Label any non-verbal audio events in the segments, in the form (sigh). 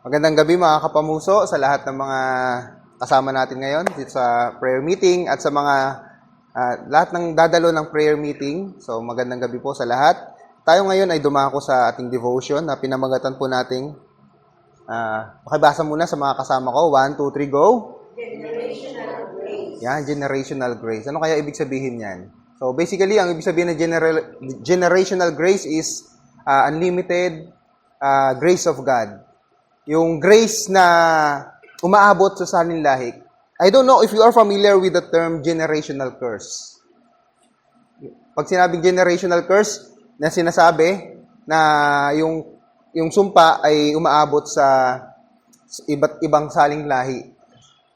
Magandang gabi mga kapamuso sa lahat ng mga kasama natin ngayon dito sa prayer meeting at sa mga ah, lahat ng dadalo ng prayer meeting. So magandang gabi po sa lahat. Tayo ngayon ay dumako sa ating devotion na pinamagatan po nating ah pakibasa muna sa mga kasama ko. One, two, three, go. Yan, generational grace. Ano kaya ibig sabihin yan? So basically, ang ibig sabihin ng general, generational grace is ah, unlimited ah, grace of God. Yung grace na umaabot sa salinlahi. I don't know if you are familiar with the term generational curse. Pag sinabing generational curse, na sinasabi na yung yung sumpa ay umaabot sa iba't ibang saling lahi.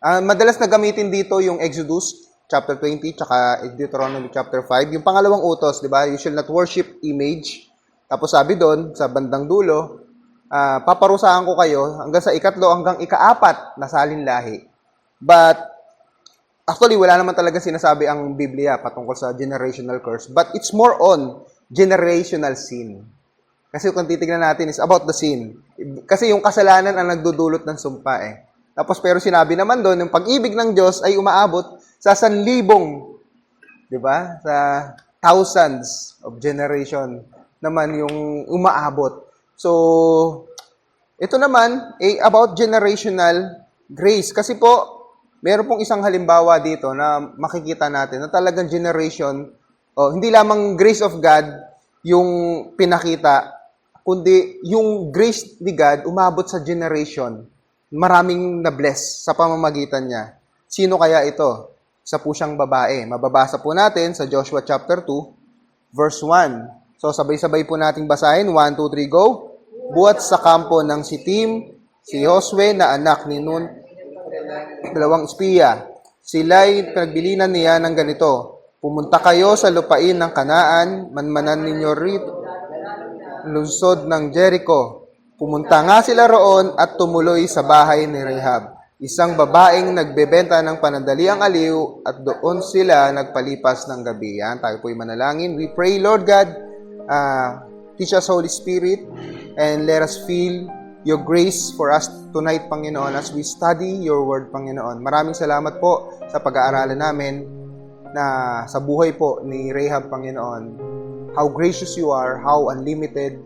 Ah, madalas na gamitin dito yung Exodus chapter 20 tsaka Deuteronomy chapter 5. Yung pangalawang utos, 'di ba? You shall not worship image. Tapos sabi doon sa bandang dulo, ah, paparusahan ko kayo hanggang sa ikatlo hanggang ikaapat na salin lahi. But actually wala naman talaga sinasabi ang Biblia patungkol sa generational curse, but it's more on generational sin. Kasi kung titignan natin is about the sin. Kasi yung kasalanan ang nagdudulot ng sumpa eh. Tapos pero sinabi naman doon, yung pag-ibig ng Diyos ay umaabot sa sanlibong, di ba? Sa thousands of generation naman yung umaabot. So, ito naman, eh, about generational grace. Kasi po, meron pong isang halimbawa dito na makikita natin na talagang generation, oh, hindi lamang grace of God yung pinakita, kundi yung grace ni God umabot sa generation. Maraming na-bless sa pamamagitan niya. Sino kaya ito? Isa po siyang babae. Mababasa po natin sa Joshua chapter 2, verse 1. So sabay-sabay po nating basahin. 1, 2, 3, go. Buhat sa kampo ng si Tim, si Josue na anak ni Nun, dalawang espiya. Sila'y pinagbilinan niya ng ganito. Pumunta kayo sa lupain ng kanaan, manmanan ninyo rito, lungsod ng Jericho. Pumunta nga sila roon at tumuloy sa bahay ni Rehab, isang babaeng nagbebenta ng panandaliang aliw at doon sila nagpalipas ng gabi. Yan, tayo po'y manalangin. We pray, Lord God, uh, teach us Holy Spirit and let us feel your grace for us tonight, Panginoon, as we study your word, Panginoon. Maraming salamat po sa pag-aaralan namin na sa buhay po ni Rahab, Panginoon. How gracious you are, how unlimited,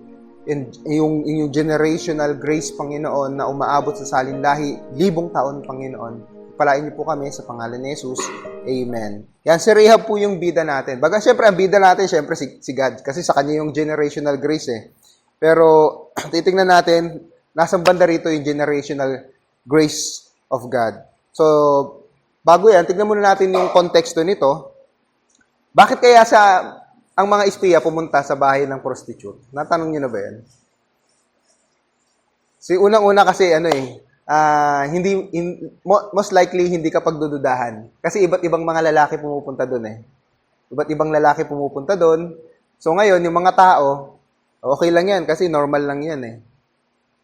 and yung, yung generational grace, Panginoon, na umaabot sa salinlahi, libong taon, Panginoon. Palain niyo po kami sa pangalan ni Jesus. Amen. Yan, si Rahab po yung bida natin. Baga, syempre, ang bida natin, syempre, si, si God. Kasi sa kanya yung generational grace eh. Pero, (clears throat) titingnan natin, nasa banda rito yung generational grace of God. So, bago yan, tignan muna natin yung konteksto nito. Bakit kaya sa ang mga espiya pumunta sa bahay ng prostitute? Natanong niyo na ba yan? Si unang-una kasi ano eh, ah, hindi in- mo- most likely hindi ka pagdududahan. Kasi iba't ibang mga lalaki pumupunta doon eh. Iba't ibang lalaki pumupunta doon. So ngayon, yung mga tao, okay lang yan kasi normal lang yan eh.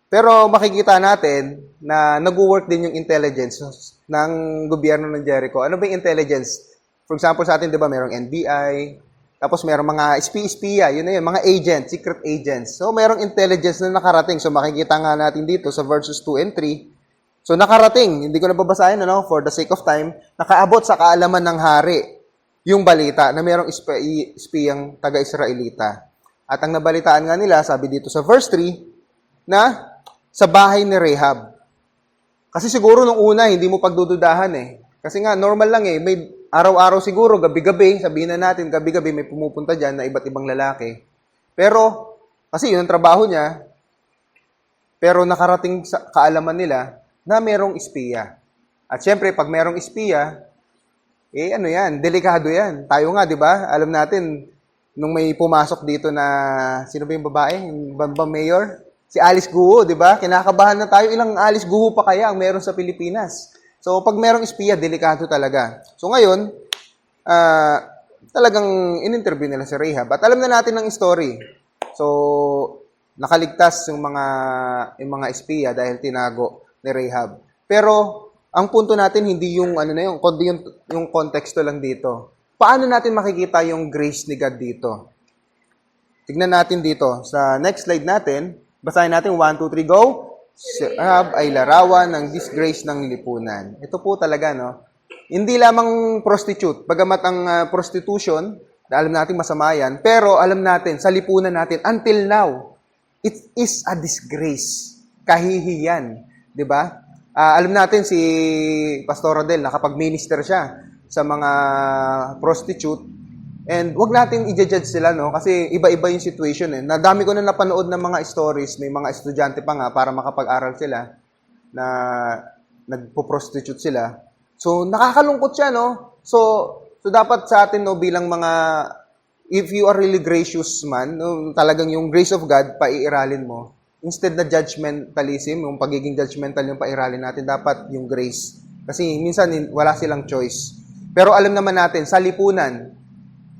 Pero makikita natin na nag-work din yung intelligence ng gobyerno ng Jericho. Ano ba yung intelligence? For example, sa atin, di ba, merong NBI, tapos merong mga SPI-SPIA, yun na yun, mga agents, secret agents. So, merong intelligence na nakarating. So, makikita nga natin dito sa verses 2 and 3. So, nakarating, hindi ko na babasahin, ano, for the sake of time, nakaabot sa kaalaman ng hari yung balita na espi- espiyang taga-Israelita. At ang nabalitaan nga nila, sabi dito sa verse 3, na sa bahay ni Rehab. Kasi siguro nung una, hindi mo pagdududahan eh. Kasi nga, normal lang eh. May araw-araw siguro, gabi-gabi, sabihin na natin, gabi-gabi may pumupunta dyan na iba't ibang lalaki. Pero, kasi yun ang trabaho niya, pero nakarating sa kaalaman nila na merong espiya. At syempre, pag merong espiya, eh ano yan, delikado yan. Tayo nga, di ba? Alam natin, nung may pumasok dito na, sino ba yung babae? Yung Bamba Mayor? Si Alice Guo, di ba? Kinakabahan na tayo, ilang Alice Guo pa kaya ang meron sa Pilipinas? So, pag merong espiya, delikado talaga. So, ngayon, ah, talagang in-interview nila si Rahab. At alam na natin ng story. So, nakaligtas yung mga yung mga espiya dahil tinago ni Rahab. Pero ang punto natin hindi yung ano na yung kundi yung, yung konteksto lang dito. Paano natin makikita yung grace ni God dito? Tignan natin dito sa next slide natin. Basahin natin 1 2 3 go. Si Rahab ay larawan ng disgrace ng lipunan. Ito po talaga, no? Hindi lamang prostitute. Bagamat ang ah, prostitution, alam natin masama yan, pero alam natin, sa lipunan natin, until now, it is a disgrace. Kahihiyan. Di ba? Ah, alam natin si Pastor Rodel, nakapag-minister siya sa mga prostitute. And wag natin i-judge sila, no? Kasi iba-iba yung situation, eh. Nadami ko na napanood ng mga stories, may mga estudyante pa nga para makapag-aral sila na nagpo-prostitute sila. So, nakakalungkot siya, no? So, so dapat sa atin, no, bilang mga, if you are really gracious man, no, talagang yung grace of God, paiiralin mo. Instead na judgmentalism, yung pagiging judgmental yung pairalin natin, dapat yung grace. Kasi minsan, wala silang choice. Pero alam naman natin, sa lipunan,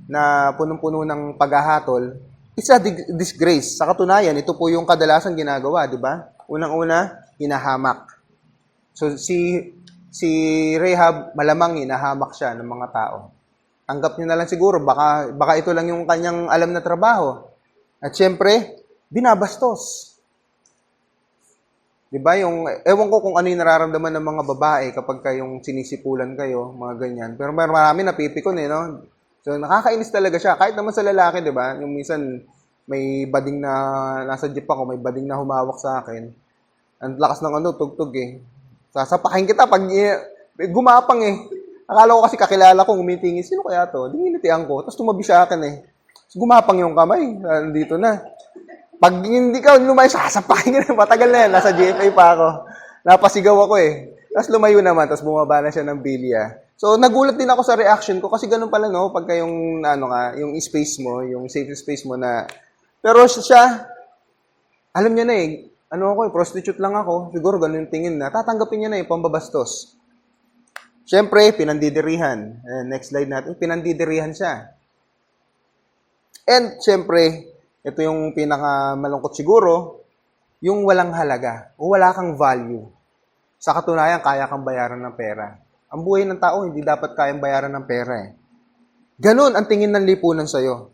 na punong-puno ng paghahatol, it's a disgrace. Sa katunayan, ito po yung kadalasan ginagawa, di ba? Unang-una, hinahamak. So si si Rehab malamang hinahamak siya ng mga tao. Tanggap niya na lang siguro baka baka ito lang yung kanyang alam na trabaho. At syempre, binabastos. 'Di ba? Yung ewan ko kung ano yung nararamdaman ng mga babae kapag kayong sinisipulan kayo, mga ganyan. Pero mar- marami napipikon eh, no? So nakakainis talaga siya kahit naman sa lalaki, 'di ba? Yung minsan may bading na nasa jeep ako, may bading na humawak sa akin. Ang lakas ng ano, tugtog eh. Sasapakin kita pag eh, gumapang eh. Akala ko kasi kakilala ko, umitingin, sino kaya to? Di nginitian ko. Tapos tumabi sa akin eh. Tapos gumapang yung kamay. Nandito na. Pag hindi ka lumayo, sasapakin ka na. Matagal na yan. Nasa GFA pa ako. Napasigaw ako eh. Tapos lumayo naman. Tapos bumaba na siya ng bilya. So, nagulat din ako sa reaction ko kasi ganun pala, no? Pagka yung, ano ka, yung space mo, yung safe space mo na... Pero siya, alam niya na eh, ano ako eh, prostitute lang ako. Siguro ganun yung tingin na. Tatanggapin niya na eh, pambabastos. Siyempre, pinandidirihan. Eh, next slide natin, pinandidirihan siya. And siyempre, ito yung pinakamalungkot siguro, yung walang halaga o wala kang value. Sa katunayan, kaya kang bayaran ng pera. Ang buhay ng tao, hindi dapat kayang bayaran ng pera eh. Ganon ang tingin ng lipunan sa'yo.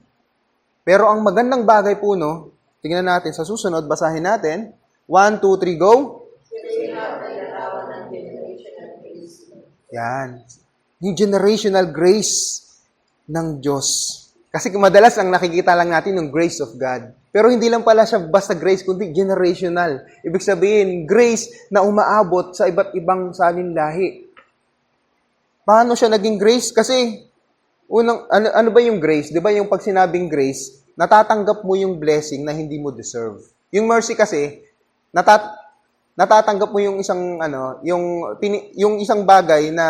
Pero ang magandang bagay po, no, tingnan natin sa susunod, basahin natin. 1, 2, 3, go. Yan. Yung generational grace ng Diyos. Kasi madalas ang nakikita lang natin yung grace of God. Pero hindi lang pala siya basta grace, kundi generational. Ibig sabihin, grace na umaabot sa iba't ibang salin lahi. Paano siya naging grace? Kasi, unang, ano, ano ba yung grace? Di ba yung pag sinabing grace, natatanggap mo yung blessing na hindi mo deserve. Yung mercy kasi, natat, natatanggap mo yung isang ano, yung pini, yung isang bagay na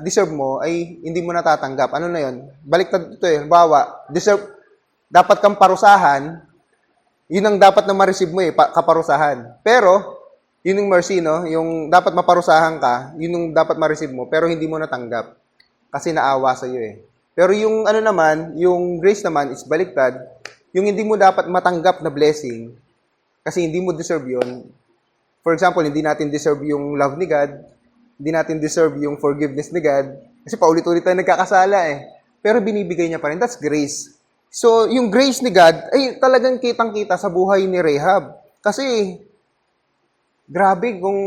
deserve mo ay hindi mo natatanggap. Ano na 'yon? Baliktad ito eh. Bawa, deserve dapat kang parusahan, yun ang dapat na ma-receive mo eh, pa, kaparusahan. Pero yun yung mercy, no? Yung dapat maparusahan ka, yun yung dapat ma-receive mo, pero hindi mo natanggap. Kasi naawa sa iyo eh. Pero yung ano naman, yung grace naman is baliktad. Yung hindi mo dapat matanggap na blessing, kasi hindi mo deserve yun, For example, hindi natin deserve yung love ni God, hindi natin deserve yung forgiveness ni God, kasi paulit-ulit tayo nagkakasala eh. Pero binibigay niya pa rin. That's grace. So, yung grace ni God ay talagang kitang-kita sa buhay ni Rahab. Kasi, grabe kung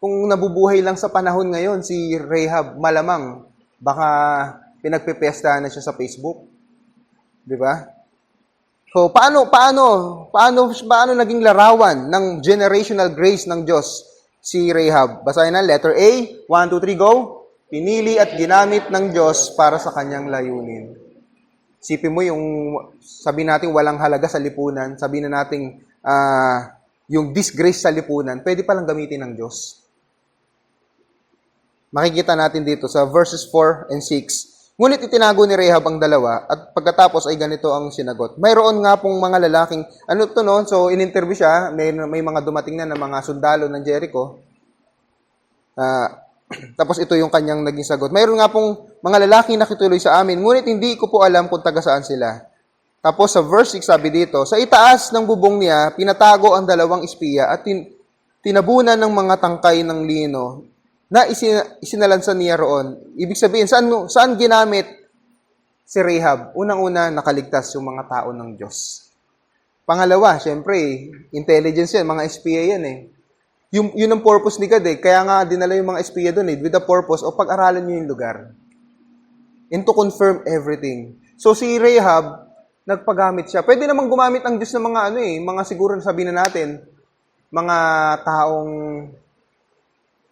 kung nabubuhay lang sa panahon ngayon si Rahab, malamang baka pinagpipestahan na siya sa Facebook. 'Di ba? So, paano, paano, paano, paano naging larawan ng generational grace ng Diyos si Rahab? Basahin na, letter A, 1, 2, 3, go. Pinili at ginamit ng Diyos para sa kanyang layunin. Sipin mo yung, sabi natin walang halaga sa lipunan, sabi na natin ah, yung disgrace sa lipunan, pwede palang gamitin ng Diyos. Makikita natin dito sa verses 4 and 6. Ngunit itinago ni Rahab ang dalawa at pagkatapos ay ganito ang sinagot. Mayroon nga pong mga lalaking, ano to no? So, in-interview siya, may, may mga dumating na ng mga sundalo ng Jericho. Ah, (clears throat) tapos ito yung kanyang naging sagot. Mayroon nga pong mga lalaking nakituloy sa amin, ngunit hindi ko po alam kung taga saan sila. Tapos sa verse 6 sabi dito, sa itaas ng bubong niya, pinatago ang dalawang espiya at tin- tinabunan ng mga tangkay ng lino na isin- isinalansan niya roon. Ibig sabihin, saan, saan ginamit si Rahab? Unang-una, nakaligtas yung mga tao ng Diyos. Pangalawa, syempre, intelligence yan, mga espiya yan eh. Yung, yun ang purpose ni God eh. Kaya nga dinala yung mga espiya doon eh, with the purpose o pag-aralan nyo yung lugar. And to confirm everything. So si Rahab, nagpagamit siya. Pwede namang gumamit ang Diyos ng mga ano eh, mga siguro sabihin na natin, mga taong,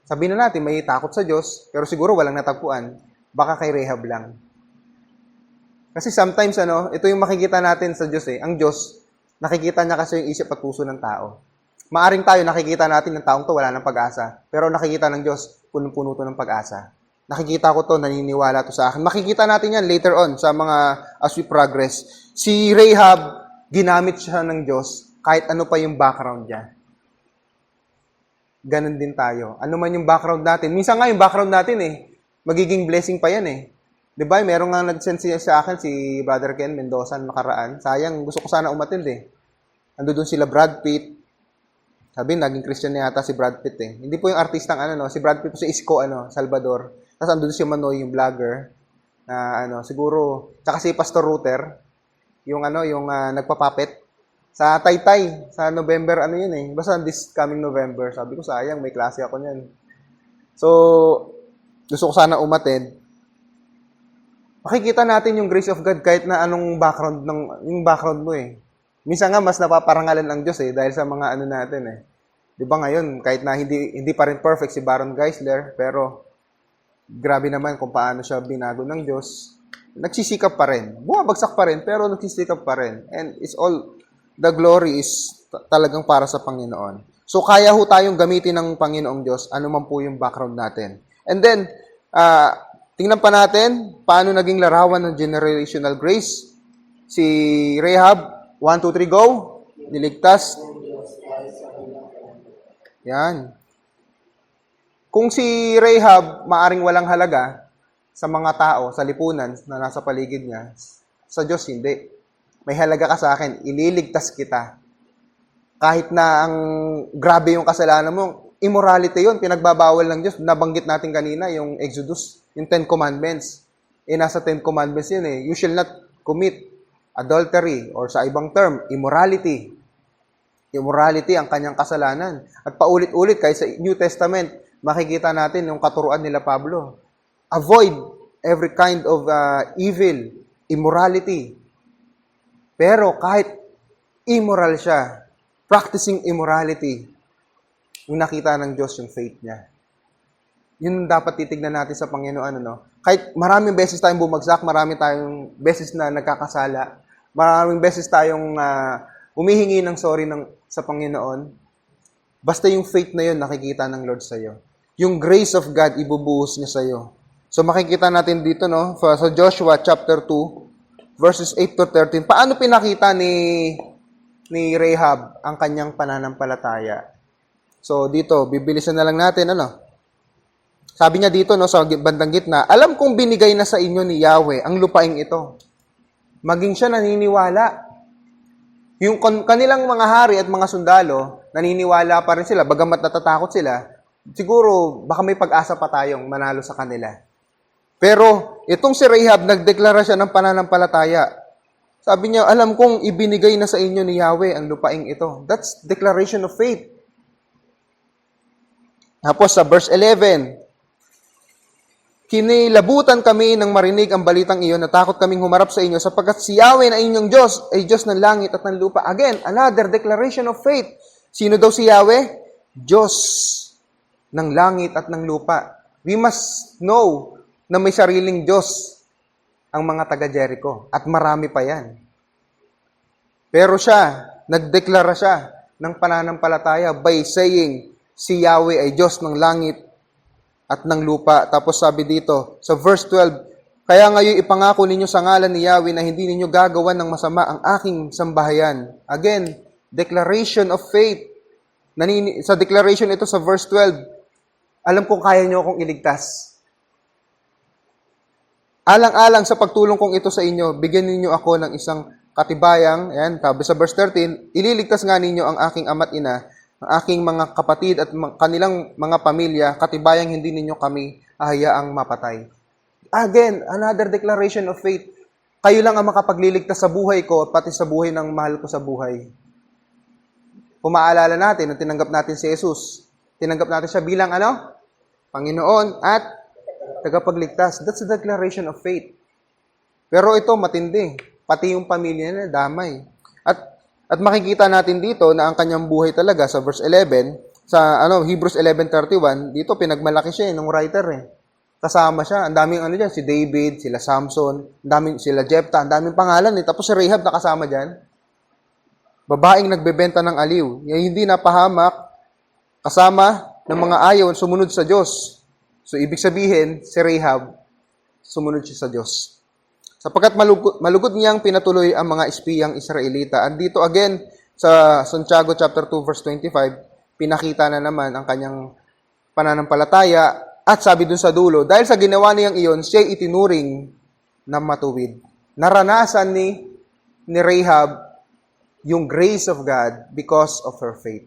sabihin na natin, may takot sa Diyos, pero siguro walang natagpuan, baka kay Rahab lang. Kasi sometimes, ano, ito yung makikita natin sa Diyos eh. Ang Diyos, nakikita niya kasi yung isip at puso ng tao. Maaring tayo, nakikita natin ng taong to, wala ng pag-asa. Pero nakikita ng Diyos, punong-puno to ng pag-asa. Nakikita ko to, naniniwala to sa akin. Makikita natin yan later on sa mga as we progress. Si Rahab, ginamit siya ng Diyos kahit ano pa yung background niya. Ganon din tayo. Ano man yung background natin. Minsan nga yung background natin eh, magiging blessing pa yan eh. 'Di ba? Meron nga nag-send siya sa akin si Brother Ken Mendoza nakaraan. Sayang, gusto ko sana umattend eh. Ando doon sila Brad Pitt. Sabi, naging Christian na yata si Brad Pitt eh. Hindi po yung artistang ano, no? si Brad Pitt po si Isko, ano, Salvador. Tapos ando doon si Manoy, yung vlogger. Na ano, siguro, tsaka si Pastor Router, yung ano, yung ah, nagpapapet. Sa Taytay, sa November, ano yun eh. Basta this coming November. Sabi ko, sayang, may klase ako niyan. So, gusto ko sana umattend makikita natin yung grace of God kahit na anong background ng yung background mo eh. Minsan nga mas napaparangalan ang Diyos eh dahil sa mga ano natin eh. 'Di ba ngayon kahit na hindi hindi pa rin perfect si Baron Geisler pero grabe naman kung paano siya binago ng Diyos. Nagsisikap pa rin. Bumabagsak pa rin pero nagsisikap pa rin. And it's all the glory is ta- talagang para sa Panginoon. So kaya ho tayong gamitin ng Panginoong Diyos ano man po yung background natin. And then ah Tingnan pa natin paano naging larawan ng generational grace. Si Rahab, 1, 2, 3, go. Niligtas. Yan. Kung si Rahab maaring walang halaga sa mga tao, sa lipunan na nasa paligid niya, sa Diyos hindi. May halaga ka sa akin, ililigtas kita. Kahit na ang grabe yung kasalanan mo, immorality yun, pinagbabawal ng Diyos. Nabanggit natin kanina yung Exodus, yung Ten Commandments. Eh, nasa Ten Commandments yun eh. You shall not commit adultery or sa ibang term, immorality. Immorality ang kanyang kasalanan. At paulit-ulit, kahit sa New Testament, makikita natin yung katuruan nila Pablo. Avoid every kind of uh, evil, immorality. Pero kahit immoral siya, practicing immorality, yung nakita ng Diyos yung faith niya. Yun dapat titignan natin sa Panginoon. Ano? Kahit maraming beses tayong bumagsak, marami tayong beses na nagkakasala, maraming beses tayong uh, humihingi ng sorry ng, sa Panginoon, basta yung faith na yun nakikita ng Lord sa iyo. Yung grace of God ibubuhos niya sa iyo. So makikita natin dito no sa Joshua chapter 2 verses 8 to 13. Paano pinakita ni ni Rahab ang kanyang pananampalataya? So dito, bibilisan na lang natin ano. Sabi niya dito no sa bandang gitna, alam kong binigay na sa inyo ni Yahweh ang lupaing ito. Maging siya naniniwala. Yung kan- kanilang mga hari at mga sundalo, naniniwala pa rin sila, bagamat natatakot sila, siguro baka may pag-asa pa tayong manalo sa kanila. Pero itong si Rahab, nagdeklara siya ng pananampalataya. Sabi niya, alam kong ibinigay na sa inyo ni Yahweh ang lupaing ito. That's declaration of faith. Tapos sa verse 11, Kinilabutan kami ng marinig ang balitang iyon, natakot kaming humarap sa inyo sapagkat si Yahweh na inyong Diyos ay Diyos ng langit at ng lupa. Again, another declaration of faith. Sino daw si Yahweh? Diyos ng langit at ng lupa. We must know na may sariling Diyos ang mga taga Jericho at marami pa yan. Pero siya, nagdeklara siya ng pananampalataya by saying, si Yahweh ay Diyos ng langit at ng lupa. Tapos sabi dito, sa verse 12, Kaya ngayon ipangako ninyo sa ngalan ni Yahweh na hindi ninyo gagawan ng masama ang aking sambahayan. Again, declaration of faith. Nanini- sa declaration ito sa verse 12, alam kong kaya nyo akong iligtas. Alang-alang sa pagtulong kong ito sa inyo, bigyan ninyo ako ng isang katibayang, ayan, sabi sa verse 13, ililigtas nga ninyo ang aking ama't ina ang aking mga kapatid at kanilang mga pamilya, katibayang hindi ninyo kami hayaang mapatay. Again, another declaration of faith. Kayo lang ang makapagliligtas sa buhay ko at pati sa buhay ng mahal ko sa buhay. Kung maalala natin, nung tinanggap natin si Jesus, Tinanggap natin siya bilang ano? Panginoon at tagapagligtas. That's the declaration of faith. Pero ito matindi. Pati yung pamilya niya damay. At at makikita natin dito na ang kanyang buhay talaga sa verse 11 sa ano Hebrews 11:31 dito pinagmalaki siya eh, nung writer eh. Kasama siya, ang daming ano diyan si David, sila Samson, daming sila Jephthah, ang daming pangalan eh. Tapos si Rahab nakasama diyan. Babaeng nagbebenta ng aliw, yung hindi napahamak kasama ng mga ayaw sumunod sa Diyos. So ibig sabihin si Rahab sumunod siya sa Diyos. Sapagkat malugod, malugod niyang pinatuloy ang mga espiyang Israelita. And dito again, sa Santiago chapter 2 verse 25, pinakita na naman ang kanyang pananampalataya at sabi dun sa dulo, dahil sa ginawa niyang iyon, siya itinuring na matuwid. Naranasan ni, ni Rahab yung grace of God because of her faith.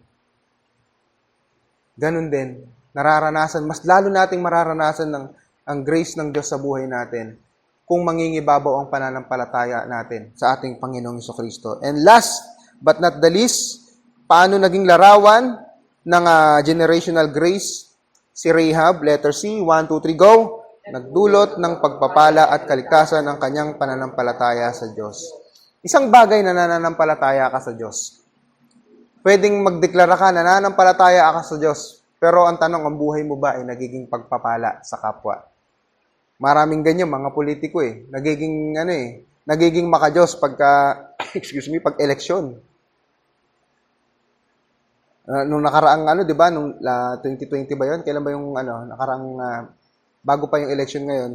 Ganun din, nararanasan, mas lalo nating mararanasan ng ang grace ng Diyos sa buhay natin kung mangingibabaw ang pananampalataya natin sa ating Panginoong Kristo. And last but not the least, paano naging larawan ng ah, generational grace si Rahab, letter C, 1, 2, 3, go! Nagdulot ng pagpapala at kaligtasan ng kanyang pananampalataya sa Diyos. Isang bagay na nananampalataya ka sa Diyos. Pwedeng magdeklara ka na nananampalataya ka sa Diyos, pero ang tanong, ang buhay mo ba ay nagiging pagpapala sa kapwa? Maraming ganyan, mga politiko eh. Nagiging, ano eh, nagiging makajos pagka, (coughs) excuse me, pag eleksyon. Uh, nung nakaraang ano, 'di ba, nung la, 2020 ba 'yon? Kailan ba yung ano, nakaraang ah, bago pa yung election ngayon?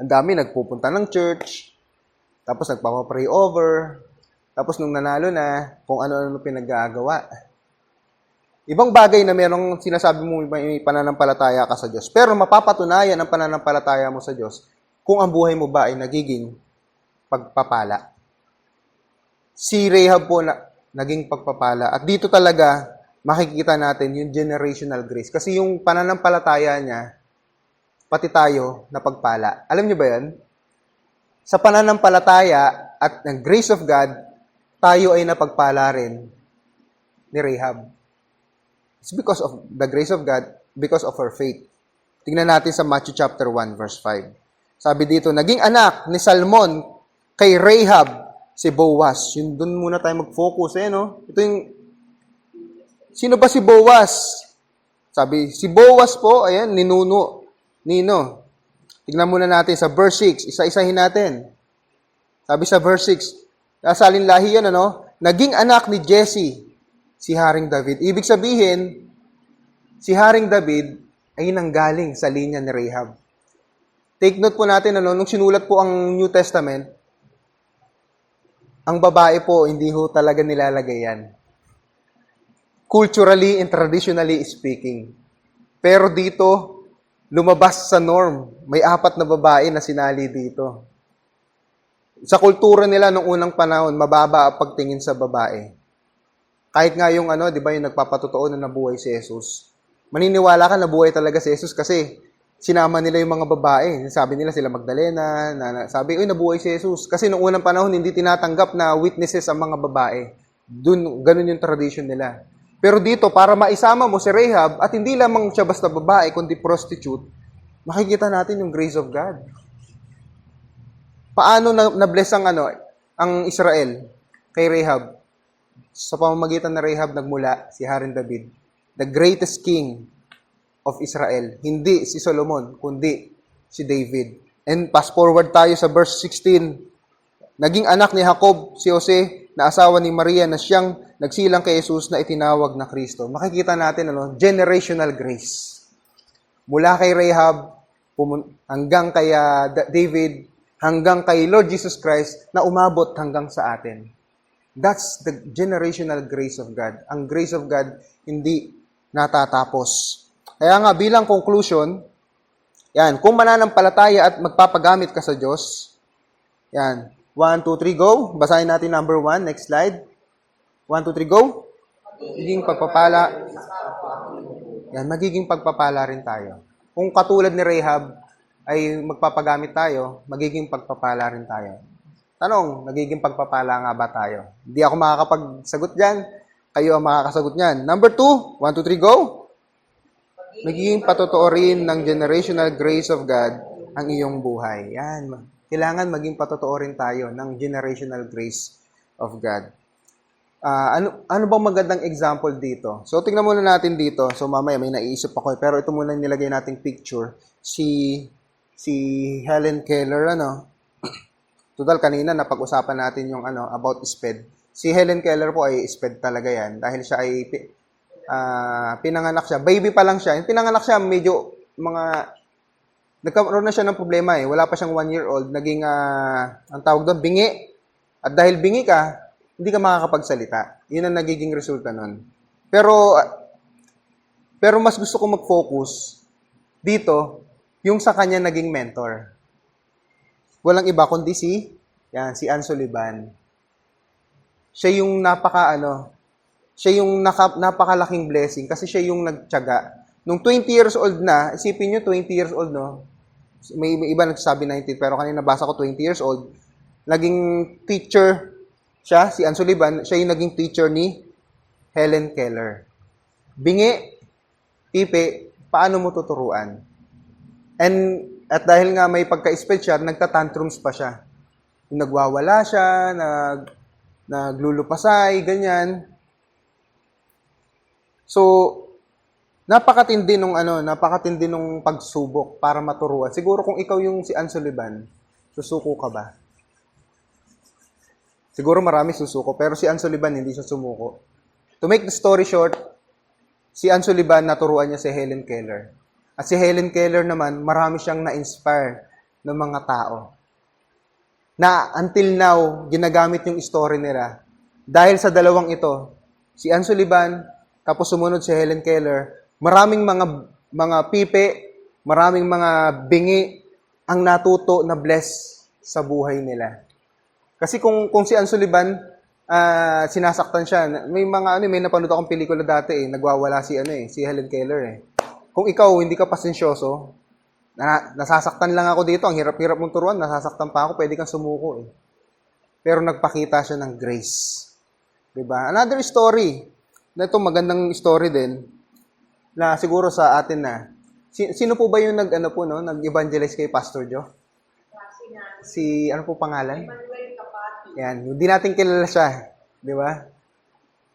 Ang dami nagpupunta ng church, tapos nagpapa-pray over, tapos nung nanalo na, kung ano-ano pinaggagawa. Ibang bagay na merong sinasabi mo may pananampalataya ka sa Diyos. Pero mapapatunayan ang pananampalataya mo sa Diyos kung ang buhay mo ba ay nagiging pagpapala. Si Rahab po na, naging pagpapala. At dito talaga makikita natin yung generational grace. Kasi yung pananampalataya niya, pati tayo na pagpala. Alam niyo ba yan? Sa pananampalataya at ng grace of God, tayo ay napagpala rin ni Rahab. It's because of the grace of God, because of her faith. Tingnan natin sa Matthew chapter 1 verse 5. Sabi dito, naging anak ni Salmon kay Rahab si Boaz. Yun doon muna tayo mag-focus eh no. Ito yung Sino ba si Boaz? Sabi, si Boaz po, ayan, ninuno. Nino. Tingnan muna natin sa verse 6. Isa-isahin natin. Sabi sa verse 6, asalin lahi yan, ano? Naging anak ni Jesse, si Haring David. Ibig sabihin, si Haring David ay nanggaling sa linya ni Rahab. Take note po natin, ano, nung sinulat po ang New Testament, ang babae po, hindi ho talaga nilalagay yan. Culturally and traditionally speaking. Pero dito, lumabas sa norm. May apat na babae na sinali dito. Sa kultura nila nung unang panahon, mababa ang pagtingin sa babae. Kahit nga yung ano, di ba, yung nagpapatotoo na nabuhay si Jesus. Maniniwala ka na buhay talaga si Jesus kasi sinama nila yung mga babae. Sabi nila sila Magdalena, na, sabi, uy, nabuhay si Jesus. Kasi nung unang panahon, hindi tinatanggap na witnesses ang mga babae. Dun, ganun yung tradition nila. Pero dito, para maisama mo si Rahab, at hindi lamang siya basta babae, kundi prostitute, makikita natin yung grace of God. Paano na, na-bless ang, ano, ang Israel kay Rahab? Sa pamamagitan na Rahab nagmula si Haring David, the greatest king of Israel. Hindi si Solomon, kundi si David. And fast forward tayo sa verse 16. Naging anak ni Jacob si Jose na asawa ni Maria na siyang nagsilang kay Jesus na itinawag na Kristo. Makikita natin ano, generational grace. Mula kay Rahab hanggang kay Da- David, hanggang kay Lord Jesus Christ na umabot hanggang sa atin. That's the generational grace of God. Ang grace of God hindi natatapos. Kaya nga bilang conclusion, yan, kung mananampalataya at magpapagamit ka sa Diyos, yan, 1, 2, 3, go. Basahin natin number 1, next slide. 1, 2, 3, go. Magiging pagpapala. Yan, magiging pagpapala rin tayo. Kung katulad ni Rahab ay magpapagamit tayo, magiging pagpapala rin tayo. Tanong, nagiging pagpapala nga ba tayo? Hindi ako makakapagsagot dyan. kayo ang makakasagot niyan. Number two, one, two, three, go! Magiging patotoo rin ng generational grace of God ang iyong buhay. Yan. Kailangan maging patotoo rin tayo ng generational grace of God. Ah, ano ano bang magandang example dito? So tingnan muna natin dito. So mamaya may naiisip ako eh. pero ito muna nilagay nating picture si si Helen Keller ano. Total kanina napag-usapan natin yung ano about SPED. Si Helen Keller po ay SPED talaga yan dahil siya ay ah, pinanganak siya. Baby pa lang siya. Yung pinanganak siya medyo mga nagkaroon na siya ng problema eh. Wala pa siyang one year old. Naging, ah, ang tawag doon, bingi. At dahil bingi ka, hindi ka makakapagsalita. Yun ang nagiging resulta nun. Pero, ah, pero mas gusto ko mag-focus dito, yung sa kanya naging mentor. Walang iba kundi si, yan, si Ann Sullivan. Siya yung napaka, ano, siya yung naka, napakalaking blessing kasi siya yung nagtyaga. Nung 20 years old na, isipin nyo 20 years old, no? May, may iba nagsasabi 19, pero kanina nabasa ko 20 years old. Naging teacher siya, si Ann Sullivan, siya yung naging teacher ni Helen Keller. Bingi, pipi, paano mo tuturuan? And at dahil nga may pagka-sped siya, nagtatantrums pa siya. Nagwawala siya, nag, naglulupasay, ganyan. So, napakatindi nung ano, napakatindi nung pagsubok para maturuan. Siguro kung ikaw yung si Ann Sullivan, susuko ka ba? Siguro marami susuko, pero si Ann Sullivan hindi siya sumuko. To make the story short, si Ann Sullivan naturuan niya si Helen Keller. At si Helen Keller naman, marami siyang na-inspire ng mga tao. Na until now, ginagamit yung story nila. Dahil sa dalawang ito, si Ann Sullivan, tapos sumunod si Helen Keller, maraming mga mga pipi, maraming mga bingi ang natuto na bless sa buhay nila. Kasi kung kung si Ann Sullivan, ah, sinasaktan siya, may mga ano, may napanood akong pelikula dati eh, nagwawala si ano eh, si Helen Keller eh. Kung ikaw hindi ka pasensyoso, na, nasasaktan lang ako dito, ang hirap-hirap mong turuan, nasasaktan pa ako, pwede kang sumuko eh. Pero nagpakita siya ng grace. 'Di ba? Another story. Na ito magandang story din na siguro sa atin na. Si- Sino po ba yung nag ano po no, nag-evangelize kay Pastor Joe? Si ano po pangalan? Yan, hindi natin kilala siya, 'di ba?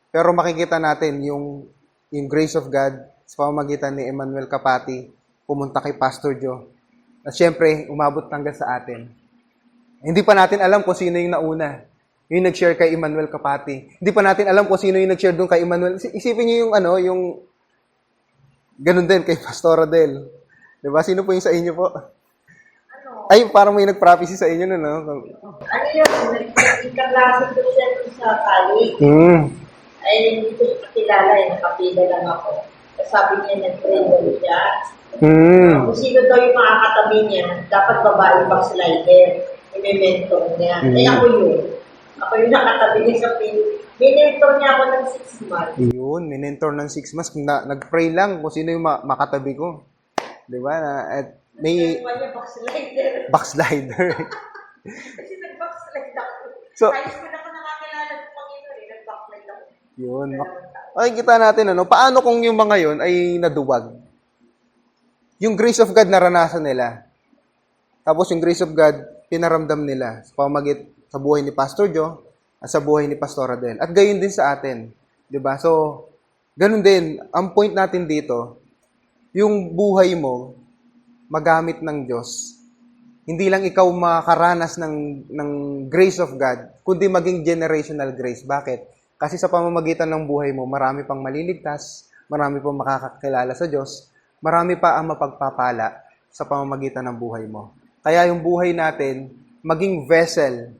Pero makikita natin yung yung grace of God sa pamamagitan ni Emmanuel Kapati pumunta kay Pastor Joe. At syempre, umabot hanggang sa atin. Hindi pa natin alam kung sino yung nauna. Yung nag-share kay Emmanuel Kapati. Hindi pa natin alam kung sino yung nag-share doon kay Emmanuel. Is- Isipin niyo yung ano, yung ganun din kay Pastor Adel. 'Di ba? Sino po yung sa inyo po? Ay, parang may nag-prophecy sa inyo no, no? Ano yun? Nagkaklase ko siya sa college. Hmm. Ay, hindi ko kilala eh. Nakapila lang ako. Sabi niya, nag-train daw siya. Hmm. Kung sino daw yung makakatabi niya, dapat babae backslider. Yung may mentor niya. Mm. Ay, ako yun. Ako yung nakatabi niya sa pin. May mentor niya ako ng six months. Yun, minentor ng six months. Kung na, nag-pray lang kung sino yung ma- makatabi ko. Di ba? Na- At may backslider. backslider. Kasi nag-backslide (laughs) ako. So- Ayos ko na ako nakakilala ng Panginoon eh. Nag-backslide ako. Yun. Ay, kita natin, ano, paano kung yung mga yon ay naduwag? Yung grace of God naranasan nila. Tapos yung grace of God, pinaramdam nila sa pamagit sa buhay ni Pastor Joe at sa buhay ni Pastor Adel. At gayon din sa atin. ba So, ganun din. Ang point natin dito, yung buhay mo, magamit ng Diyos. Hindi lang ikaw makaranas ng, ng grace of God, kundi maging generational grace. Bakit? Kasi sa pamamagitan ng buhay mo, marami pang maliligtas, marami pang makakakilala sa Diyos, marami pa ang mapagpapala sa pamamagitan ng buhay mo. Kaya yung buhay natin, maging vessel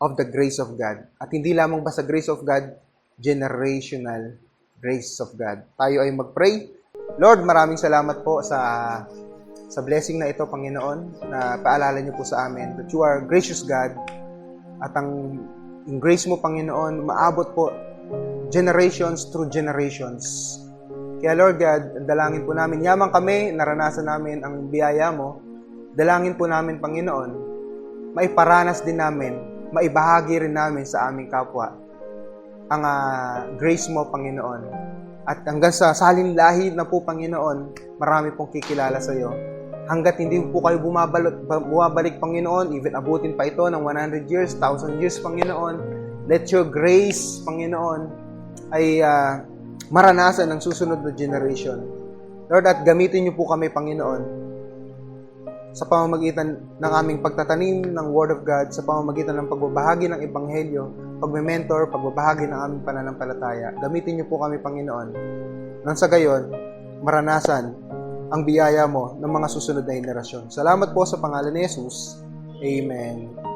of the grace of God. At hindi lamang ba sa grace of God, generational grace of God. Tayo ay mag-pray. Lord, maraming salamat po sa sa blessing na ito, Panginoon, na paalala niyo po sa amin that you are gracious God at ang yung grace mo, Panginoon, maabot po generations through generations. Kaya Lord God, dalangin po namin, yaman kami, naranasan namin ang biyaya mo, dalangin po namin, Panginoon, maiparanas din namin, maibahagi rin namin sa aming kapwa. ang ah, grace mo, Panginoon. At hanggang sa salin lahi na po, Panginoon, marami pong kikilala sa iyo. Hanggat hindi po kayo bumabalik, bumabalik, Panginoon, even abutin pa ito ng 100 years, 1,000 years, Panginoon, let your grace, Panginoon, ay ah, maranasan ng susunod na generation. Lord, at gamitin niyo po kami, Panginoon, sa pamamagitan ng aming pagtatanim ng Word of God, sa pamamagitan ng pagbabahagi ng Ebanghelyo, pagme-mentor, pagbabahagi ng aming pananampalataya. Gamitin niyo po kami, Panginoon, nang sa gayon, maranasan ang biyaya mo ng mga susunod na henerasyon. Salamat po sa pangalan ni Jesus. Amen.